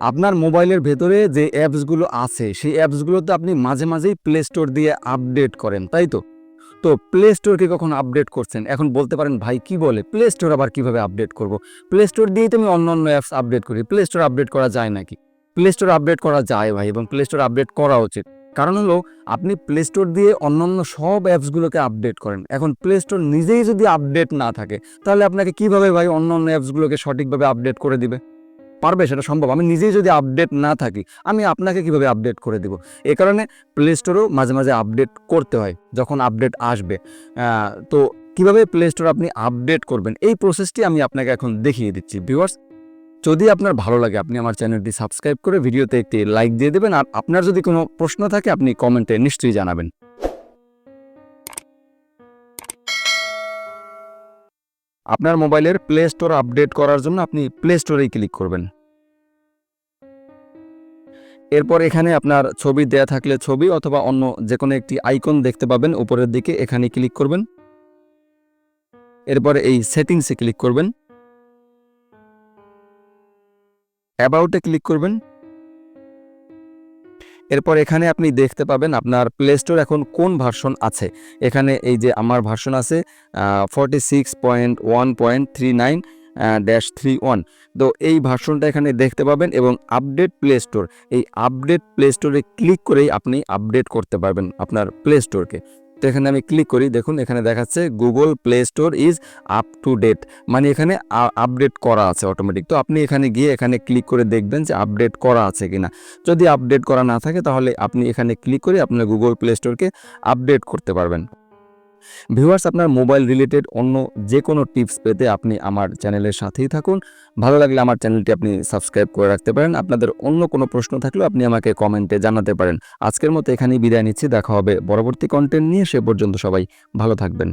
আপনার মোবাইলের ভেতরে যে অ্যাপসগুলো আছে, সেই অ্যাপসগুলোতে আপনি মাঝে মাঝেই প্লে স্টোর দিয়ে আপডেট করেন, তাই তো? তো প্লে স্টোরকে কখন আপডেট করছেন? এখন বলতে পারেন, ভাই, কি বলে? প্লে স্টোর আবার কীভাবে আপডেট করব? প্লে স্টোর দিয়েই তো আমি অন্য অন্য অ্যাপস আপডেট করি। প্লে স্টোর আপডেট করা যায় নাকি? প্লে স্টোর আপডেট করা যায় ভাই, এবং প্লে স্টোর আপডেট করা উচিত। কারণ হলো, আপনি প্লে স্টোর দিয়ে অন্যান্য সব অ্যাপসগুলোকে আপডেট করেন। এখন প্লে স্টোর নিজেই যদি আপডেট না থাকে, তাহলে আপনাকে কীভাবে ভাই অন্য অন্য অ্যাপসগুলোকে সঠিকভাবে আপডেট করে দিবে? পারবে সেটা সম্ভব। আমি নিজেই যদি আপডেট না থাকি, আমি আপনাকে কীভাবে আপডেট করে দিব? এ কারণে প্লে স্টোরেও মাঝে মাঝে আপডেট করতে হয়, যখন আপডেট আসবে। তো কীভাবে প্লে স্টোর আপনি আপডেট করবেন? এই প্রসেসটি আমি আপনাকে এখন দেখিয়ে দিচ্ছি। ভিউয়ার্স যদি আপনার ভালো লাগে, আপনি আমার চ্যানেলটি সাবস্ক্রাইব করে ভিডিওতে একটি লাইক দিয়ে দেবেন। আর আপনার যদি কোনো প্রশ্ন থাকে, আপনি কমেন্টে নিশ্চয়ই জানাবেন। আপনার মোবাইলের প্লে স্টোর আপডেট করার জন্য আপনি প্লে স্টোরেই ক্লিক করবেন। এরপর এখানে আপনার ছবি দেয়া থাকলে ছবি অথবা অন্য যে কোনো একটি আইকন দেখতে পাবেন উপরের দিকে, এখানে ক্লিক করবেন। এরপরে এই সেটিংসে ক্লিক করবেন। অ্যাবাউটে ক্লিক করবেন। এরপর এখানে আপনি দেখতে পাবেন আপনার প্লে স্টোর এখন কোন ভার্সন আছে? এখানে এই যে আমার ভার্সন আছে forty six point one point three nine dash three one তো এই ভার্সনটা এখানে দেখতে পাবেন এবং আপডেট প্লে স্টোর এই আপডেট প্লে স্টোরে ক্লিক করেই আপনি আপডেট করতে পারবেন আপনার প্লে স্টোরকে তো এখানে আমি ক্লিক করি, দেখুন এখানে দেখাচ্ছে Google Play Store is up to date মানে এখানে আপডেট করা আছে অটোমেটিক তো আপনি এখানে গিয়ে এখানে ক্লিক করে দেখবেন যে আপডেট করা আছে কিনা। যদি আপডেট করা না থাকে তাহলে আপনি এখানে ক্লিক করে আপনার গুগল প্লে স্টোরকে আপডেট করতে পারবেন। ভিউয়ার্স আপনার মোবাইল রিলেটেড অন্য যে কোনো টিপস পেতে আপনি আমার চ্যানেলের সাথেই থাকুন। ভালো লাগলে আমার চ্যানেলটি আপনি সাবস্ক্রাইব করে রাখতে পারেন। আপনাদের অন্য কোনো প্রশ্ন থাকলেও আপনি আমাকে কমেন্টে জানাতে পারেন। আজকের মতো এখানেই বিদায় নিচ্ছি। দেখা হবে পরবর্তী কন্টেন্ট নিয়ে। সে পর্যন্ত সবাই ভালো থাকবেন।